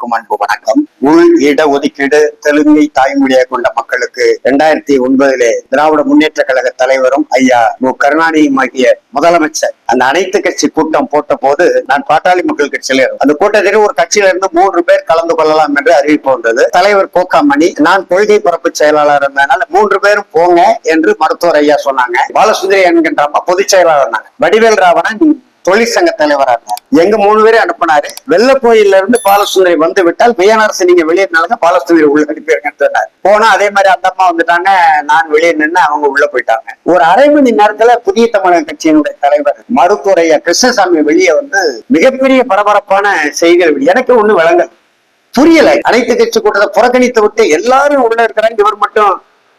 அனைவருக்கும் அன்பு வணக்கம். உள் இட ஒதுக்கீடு தெலுங்கை தாய்மொழியாக கொண்ட மக்களுக்கு இரண்டாயிரத்தி ஒன்பதிலே திராவிட முன்னேற்ற கழக தலைவரும் ஐயா மு. கருணாநிதியும் ஆகிய முதலமைச்சர் அந்த அனைத்து கட்சி கூட்டம் போட்ட போது நான் பாட்டாளி மக்கள் கட்சியில அந்த கூட்டத்தில் ஒரு கட்சியில இருந்து மூன்று பேர் கலந்து கொள்ளலாம் என்று அறிவிப்பு வந்தது. தலைவர் கோக்காமணி நான் கொள்கை பரப்பு செயலாளர் இருந்ததுனால மூன்று பேரும் போங்க என்று மருத்துவர் ஐயா சொன்னாங்க. பாலசுந்தரி என்கின்ற பொதுச் செயலாளர் வடிவேல் ராவணன் தொழிற்சங்க தலைவரா இருந்தார். எங்க மூணு பேரும் அனுப்புனாரு. வெள்ள இருந்து பாலசுந்தரி வந்து விட்டால் வியனரசு நீங்க வெளியேறினாலுங்க பாலசுந்தரி உள்ள அனுப்பியிருக்கேன்னு சொன்னார். போனா அதே மாதிரி அந்த அம்மா வந்துட்டாங்க. நான் வெளியே நின்று அவங்க உள்ள போயிட்டாங்க. ஒரு அரை மணி நேரத்துல புதிய தமிழக கட்சியினுடைய தலைவர் மருத்துவரைய கிருஷ்ணசாமி வெளியே வந்து மிகப்பெரிய பரபரப்பான செய்திகள் எனக்கு ஒண்ணு வழங்க புரியல. அனைத்து கட்சி கூட்டத்தை புறக்கணித்து விட்டு எல்லாரும் உள்ள இருக்கிறாங்க. இவர் மட்டும்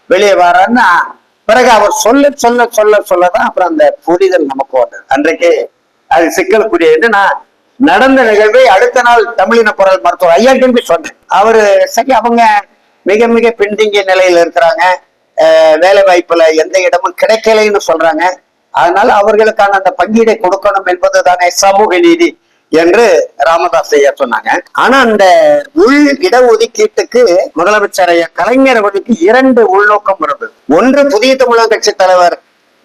வெளியே வரான்னு பிறகு அவர் சொல்ல சொல்ல சொல்ல சொல்லதான் அப்புறம் அந்த புரிதல் நமக்கு வந்தது. அன்றைக்கு அது சிக்கலுக்குரியது நான் நடந்த நிகழ்வை அடுத்த நாள் தமிழின குரல் மருத்துவர் ஐயா திரும்பி சொன்னேன் அவரு சரி அவங்க மிக மிக பின்தங்கிய நிலையில இருக்கிறாங்க. அஹ் வேலை வாய்ப்புல எந்த இடமும் கிடைக்கலைன்னு சொல்றாங்க. அதனால அவர்களுக்கான அந்த பங்கீடை கொடுக்கணும் என்பது தானே சமூக நீதி என்று ராமதாஸ் ஐயா சொன்னாங்க. ஆனா அந்த உள் இடஒதுக்கீட்டுக்கு முதலமைச்சர் ஐயா கலைஞர் அவர்களுக்கு இரண்டு உள்நோக்கம் இருந்தது. ஒன்று புதிய தமிழக கட்சி தலைவர்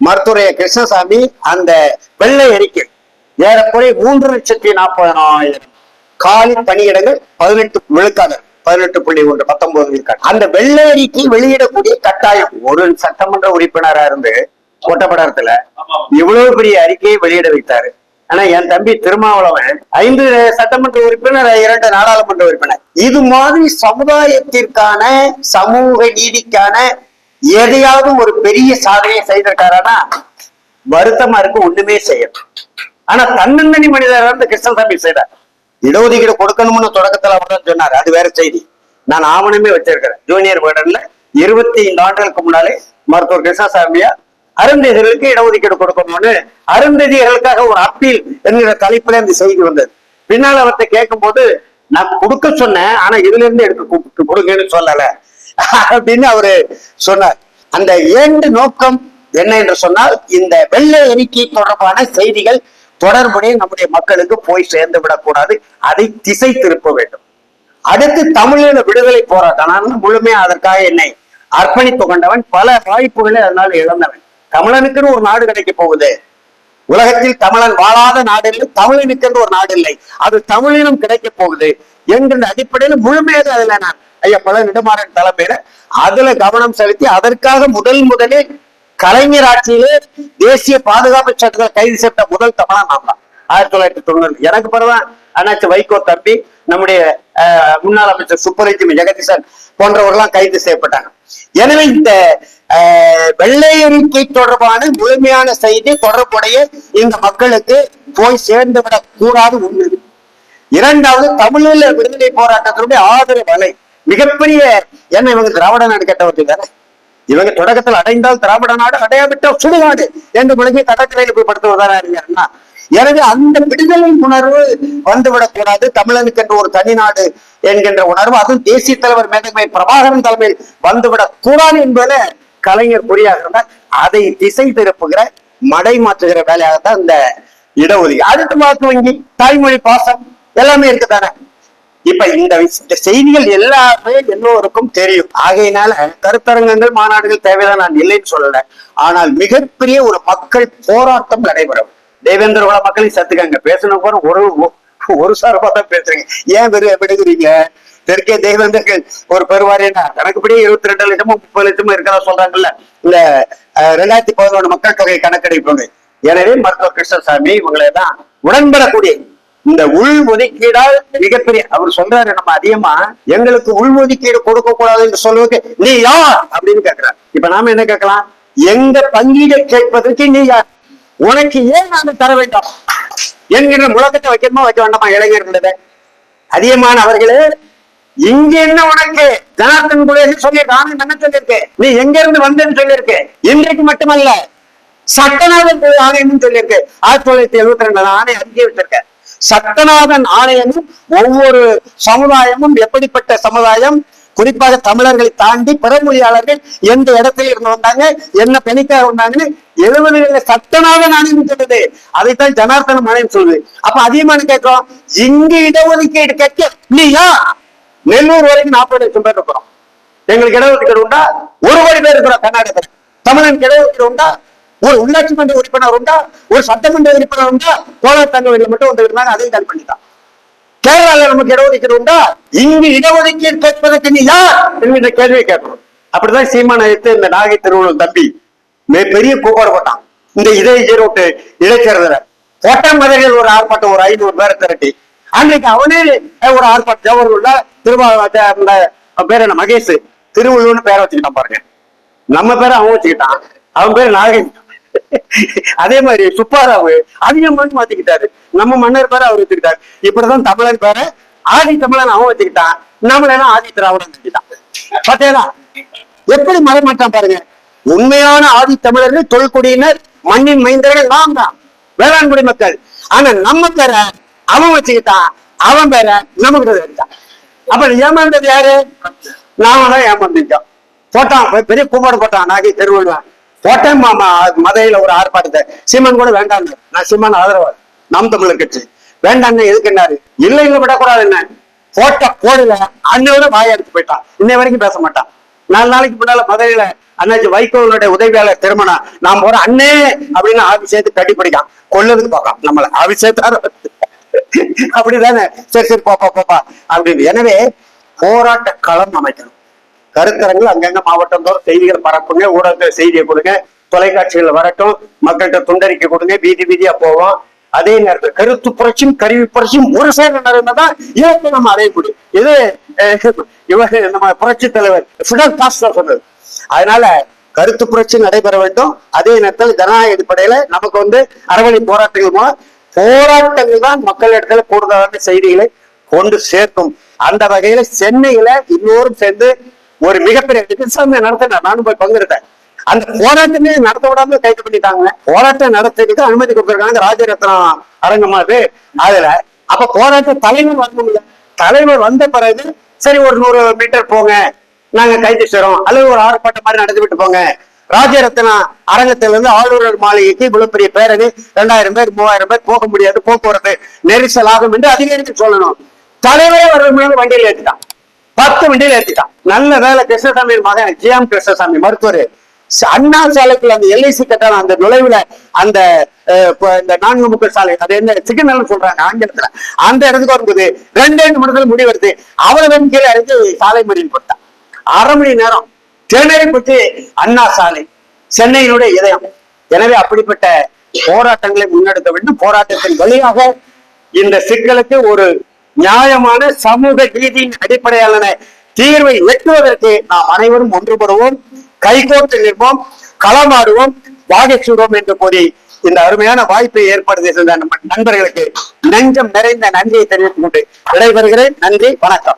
மருத்துவரைய கிருஷ்ணசாமி அந்த வெள்ளை அறிக்கை. ஏறக்குறைய மூன்று லட்சத்தி நாற்பதாயிரம் காலி பணியிடங்கள் பதினெட்டு விழுக்காடு பதினெட்டு புள்ளி ஒன்று பத்தொன்பது விழுக்காடு. அந்த வெள்ளை அறிக்கை வெளியிடக்கூடிய கட்டாயம் ஒரு சட்டமன்ற உறுப்பினரா இருந்து ஒட்டப்படத்துல இவ்வளவு பெரிய அறிக்கையை வெளியிட வைத்தாரு. ஆனா என் தம்பி திருமாவளவன் ஐந்து சட்டமன்ற உறுப்பினர் இரண்டு நாடாளுமன்ற உறுப்பினர் இது மாதிரி சமுதாயத்திற்கான சமூக நீதிக்கான எதையாவது ஒரு பெரிய சாதனையை செய்திருக்காரானா வருத்தமா இருக்கு ஒண்ணுமே செய்யணும் ஆனா தன்னந்தனி மனிதர் வந்து கிருஷ்ணசாமி செய்தார். இடஒதுக்கீடு கொடுக்கணும்னு தொடக்கத்துல அவர் தான் சொன்னார். அது வேற செய்தி. நான் ஆவணமே வச்சிருக்கிறேன். ஜூனியர் வேர்டன்ல இருபத்தி ஐந்து ஆண்டுகளுக்கு முன்னாலே மருத்துவர் கிருஷ்ணசாமியா அருந்ததிகளுக்கு இடஒதுக்கீடு கொடுக்கணும்னு அருந்ததிகளுக்காக ஒரு அப்பீல் என்கிற தலைப்புல இந்த செய்தி வந்தது. பின்னால் அவர்கிட்ட கேட்கும் போது நான் கொடுக்க சொன்னேன் ஆனா இதுல இருந்து எடுத்து கொடுங்கன்னு சொல்லல. அப்படின்னு அவரு சொன்னார். அந்த இரண்டு நோக்கம் என்ன என்று சொன்னால் இந்த வெள்ளை எண்ணிக்கை தொடர்பான செய்திகள் தொடர்புடைய நம்முடைய மக்களுக்கு போய் சேர்ந்து விடக்கூடாது. அதை திசை திருப்ப வேண்டும். அடுத்து தமிழீழ விடுதலை போராட்டம். நான் முழுமையா அதற்காக என்னை அர்ப்பணித்து கொண்டவன். பல வாய்ப்புகளை அதனால் இழந்தவன். தமிழனுக்குன்னு ஒரு நாடு கிடைக்க போகுது. உலகத்தில் தமிழன் வாழாத நாடு இல்லை தமிழனுக்குன்னு ஒரு நாடு இல்லை. அது தமிழினம் கிடைக்க போகுது என்கின்ற அடிப்படையில் முழுமையாக அதுல நான் ஐயா பல நெடுமாறன் தலைமையில அதுல கவனம் செலுத்தி அதற்காக முதல் முதலில் கலைஞர் ஆட்சியிலே தேசிய பாதுகாப்பு சட்டத்தை கைது செய்த முதல் தமிழா நாம் தான். ஆயிரத்தி தொள்ளாயிரத்தி தொண்ணூறு. எனக்கு பிறகுதான் அண்ணாச்சி வைகோ தம்பி நம்முடைய முன்னாள் அமைச்சர் சுப்பரஜிமி ஜெகதீசன் போன்றவர்கள்லாம் கைது செய்யப்பட்டாங்க. எனவே இந்த வெள்ளையறிக்கை தொடர்பான முழுமையான செய்தி தொடர்புடைய இந்த மக்களுக்கு போய் சேர்ந்து விடக் கூடாது ஒண்ணு இரண்டாவது தமிழீழ விடுதலை போராட்டத்தினுடைய ஆதரவு அலை மிகப்பெரிய என்ன இவங்க திராவிட நாடு கேட்டவர்கள் தானே? இவங்க தொடக்கத்தில் அடைந்தால் திராவிட நாடு அடையாவிட்டால் சுடுகாடு என்று முழங்கி கடற்கரையில் போய் படுத்துவதாரா இருக்காருன்னா எனவே அந்த விடுதலை உணர்வு வந்துவிடக் கூடாது தமிழனுக்கு என்று ஒரு தனி நாடு என்கின்ற உணர்வு அதுவும் தேசிய தலைவர் மேதமை பிரபாகரன் தலைமையில் வந்துவிடக் கூடாது என்பதில் கலைஞர் குறியாக இருந்தார் அதை திசை திருப்புகிற மடை மாற்றுகிற வேலையாகத்தான் இந்த இடஒதுக்கீடு. அடுத்து வாக்கு வங்கி தாய்மொழி பாசம் எல்லாமே இருக்குதானே? இப்ப இந்த இந்த செய்திகள் எல்லாமே எல்லோருக்கும் தெரியும். ஆகையினால கருத்தரங்கங்கள் மாநாடுகள் தேவைதான் நான் இல்லைன்னு சொல்லல. ஆனால் மிகப்பெரிய ஒரு மக்கள் போராட்டம் நடைபெறும். தேவேந்திர குல மக்களையும் சத்துக்காங்க பேசணும் கூட ஒரு ஒரு சார்பா தான் பேசுறீங்க. ஏன் விடு விடுகிறீங்க தெற்கே தேவேந்திரர்கள் ஒரு பெருவாரியா கணக்குப்படியே இருபத்தி ரெண்டு லட்சமும் முப்பது லட்சமும் இருக்கிறதா சொல்றாங்கல்ல? இந்த அஹ், ரெண்டாயிரத்தி பதினொன்று மக்கள் தொகை கணக்கெடுப்பு. எனவே மருத்துவர் கிருஷ்ணசாமி இவங்களை தான் உடன்படக்கூடிய இந்த உள் ஒதுக்கீடால் மிகப்பெரிய அவர் சொல்றாரு நம்ம அதிகமா எங்களுக்கு உள் ஒதுக்கீடு கொடுக்க கூடாது என்று சொல்வதற்கு நீ யார்? அப்படின்னு கேட்கிறார். இப்ப நாம என்ன கேட்கலாம்? எங்க பங்கீடை கேட்பதற்கு நீ யார்? உனக்கு ஏன் நான் தர வேண்டாம்? என்கிற முழக்கத்தை வைக்கணுமா வைக்க வேண்டாமா இளைஞர்களிட அதிகமான அவர்களே இங்க என்ன உனக்கு? ஜனார்த்தன் குலேஷ் சொல்லி நானும் என்ன சொல்லியிருக்கேன்? நீ எங்க இருந்து வந்தேன்னு சொல்லியிருக்கேன். இன்றைக்கு மட்டுமல்ல சட்டநாதன் ஆணையம் சொல்லியிருக்கு ஆயிரத்தி தொள்ளாயிரத்தி எழுபத்தி ரெண்டு ஆணையம் அறிக்கை வச்சிருக்கேன் சட்டநாதன் ஆணையமும் ஒவ்வொரு சமுதாயமும் எப்படிப்பட்ட சமுதாயம்? குறிப்பாக தமிழர்களை தாண்டி பிறமொழியாளர்கள் எந்த இடத்துல இருந்து வந்தாங்க? என்ன பெணிக்காக வந்தாங்கன்னு எழுபதுகளில் சட்டமாக நாணயம் சொல்லுது அதைத்தான் ஜனார்த்தன மாநிலம் சொல்லுது. அப்ப அதிகமான கேட்கிறோம்? இங்கு இடஒதுக்கீடு கேட்க இல்லையா? நெல்லூர் வரைக்கும் நாற்பது லட்சம் பேர் இருக்கிறோம். எங்களுக்கு இடஒதுக்கீடு உண்டா? ஒரு கோடி பேர் இருக்கிறோம் கர்நாடகத்தில். தமிழன் இடஒதுக்கீடு உண்டா? ஒரு உள்ளாட்சி உறுப்பினர் உண்டா? ஒரு சட்டமன்ற உறுப்பினர் உண்டா? கோலார் தங்கவெளியில் மட்டும் வந்து இருந்தாங்க அதையும் காலி பண்ணிட்டான் கேரளால நமக்கு இடஒதுக்கீடு உண்டா? இங்கு இடஒதுக்கீடு கேட்பதற்கு நீ யார்? என்கின்ற கேள்வியை கேட்கணும். அப்படிதான் சீமான எடுத்து இந்த நாகை திருவள்ளுவர் தம்பி மிக பெரிய கூப்பாடு போட்டான் இந்த இதய ஈரோட்டு இடைத்தேர்தல. கோட்டை மதுரையில் ஒரு ஆர்ப்பாட்டம் ஒரு ஐநூறு பேரை திரட்டி. அன்றைக்கு அவனே ஒரு ஆர்ப்பாட்டம். ஜவஹர்ல திருவா பேர் என்ன மகேஷ். திருவள்ளுவர்னு பேரை வச்சுக்கிட்டான் பாருங்க. நம்ம பேரை அவன் வச்சுக்கிட்டான். அவன் பேர் நாகை அதே மாதிரி சுப்பாராவு அதிகமாக மாத்திக்கிட்டாரு. நம்ம மன்னர் பேர அவர் வச்சுக்கிட்டாரு இப்படிதான் தமிழன் பேர ஆதி தமிழன் அவன் வச்சுக்கிட்டான் நம்மளெல்லாம் ஆதி திராவிடன் வச்சுக்கிட்டான் பார்த்தேனா எப்படி மறமாட்டான் பாருங்க. உண்மையான ஆதி தமிழர்கள் தொல்குடியினர் மண்ணின் மைந்தர்கள் நாம் தான். வேளாண்குடி மக்கள். ஆனா நம்ம பேர அவன் வச்சுக்கிட்டான் அவன் பேர நமக்கு வச்சுட்டான் அப்ப ஏமாந்தது யாரு? நாம தான் ஏமாந்துட்டோம். போட்டான் பெரிய கூப்பாடு போட்டான் நாகை திருவள்ளுவன் போட்டேன் மாமா மதையில ஒரு ஆர்ப்பாட்டத்தை? சீமான் கூட வேண்டாம் நான் சீமான் ஆதரவு நாம் தமிழர் கட்சி. வேண்டாம் எதுக்குன்னாரு இல்லை இல்லை விடக்கூடாது என்ன? போட்ட போடல அன்னோட வாய எடுத்து போயிட்டான். இன்னை வரைக்கும் பேச மாட்டான். நாலு நாளைக்கு முன்னால மதுரையில அண்ணாச்சி வைகோவனுடைய உதவியாளர் திருமணம் நான் போற அண்ணே அப்படின்னு ஆபி கட்டி பிடிக்கான் கொள்ளதுக்கு பார்க்கலாம். நம்மள ஆபி அப்படிதானே? சரி சரி போப்பா போப்பா அப்படின்னு. எனவே போராட்ட களம் அமைக்கணும். கருத்தரங்கள் அங்கங்க மாவட்டம் தோறும் செய்திகள் பரப்புங்க ஊடகத்துல செய்தியை கொடுங்க தொலைக்காட்சிகள் வரட்டும் மக்கள்கிட்ட துண்டறிக்க கொடுங்க வீதி வீதியா போவோம். அதே நேரத்தில் கருத்து புரட்சியும் கருவி புரட்சியும் ஒரு சேர நடந்ததா இயற்கை நம்ம அடைய முடியும். இது இவர் நம்ம புரட்சி தலைவர் ஃபிடல் காஸ்டோ சொன்னது. அதனால கருத்து புரட்சி நடைபெற வேண்டும். அதே நேரத்தில் ஜனநாயக அடிப்படையில நமக்கு வந்து அறவழி போராட்டங்கள் மூலம் போராட்டங்கள் தான் மக்களிடத்துல கூடுதலான செய்திகளை கொண்டு சேர்க்கும். அந்த வகையில சென்னையில இன்னொரும் சேர்ந்து ஒரு மிகப்பெரிய விவசாயம் நடத்தின நானும் போய் பங்கெடுத்தேன். அந்த போராட்டமே நடத்த விடாம கைது பண்ணிட்டாங்க. போராட்டம் நடத்துறதுக்கு அனுமதி கொடுத்திருக்காங்க ராஜரத்னம் அரங்கமா அது அதுல அப்ப போராட்ட தலைவர் வரணும்ல தலைவர் வந்த பிறகு சரி ஒரு நூறு மீட்டர் போங்க. நாங்க கைது செய்றோம். அல்லது ஒரு ஆர்ப்பாட்டம் மாதிரி நடத்தி விட்டு போங்க. ராஜரத்னா அரங்கத்துல இருந்து ஆளுநர் மாளிகைக்கு இவ்வளவு பெரிய பேரணி ரெண்டாயிரம் பேர் மூவாயிரம் பேர் போக முடியாது போக்குவரத்து நெரிசல் ஆகும் என்று அதிகரித்து சொல்லணும். தலைவரே வர வண்டியில் ஏற்றுட்டான் பத்து வண்டியில ஏற்றிட்டான் நல்ல வேலை கிருஷ்ணசாமி மகன் ஜி எம் கிருஷ்ணசாமி மருத்துவர். அண்ணா சாலைக்குள்ள அந்த எல்ஐசி கட்டணம் அந்த நுழைவுல அந்த இந்த நான்கு முக்க சாலை அது என்ன சிக்னல் சொல்றாங்க ஆங்கிலத்துல. அந்த இடத்துக்கு வரும்போது ரெண்டு ரெண்டு மணி நேரத்துல முடிவெடுத்து அவ்வளவு கீழே இறங்கி சாலை மறியல் போட்டான் அரை மணி நேரம் தேனரைப்பட்டி அண்ணா சாலை சென்னையினுடைய இதயம். எனவே அப்படிப்பட்ட போராட்டங்களை முன்னெடுக்க வேண்டும். போராட்டத்தின் வழியாக இந்த சிக்கலுக்கு ஒரு நியாயமான சமூக நீதியின் அடிப்படையிலான தீர்வை எட்டுவதற்கு நாம் அனைவரும் ஒன்றுபடுவோம். கைகோர்த்து நிற்போம். களமாடுவோம். வாகை சூடுவோம் என்று கூறி இந்த அருமையான வாய்ப்பை ஏற்படுத்தி செய்த நண்பர்களுக்கு நெஞ்சம் நிறைந்த நன்றியை தெரிவித்துக் கொண்டு விடைபெறுகிறேன். நன்றி. வணக்கம்.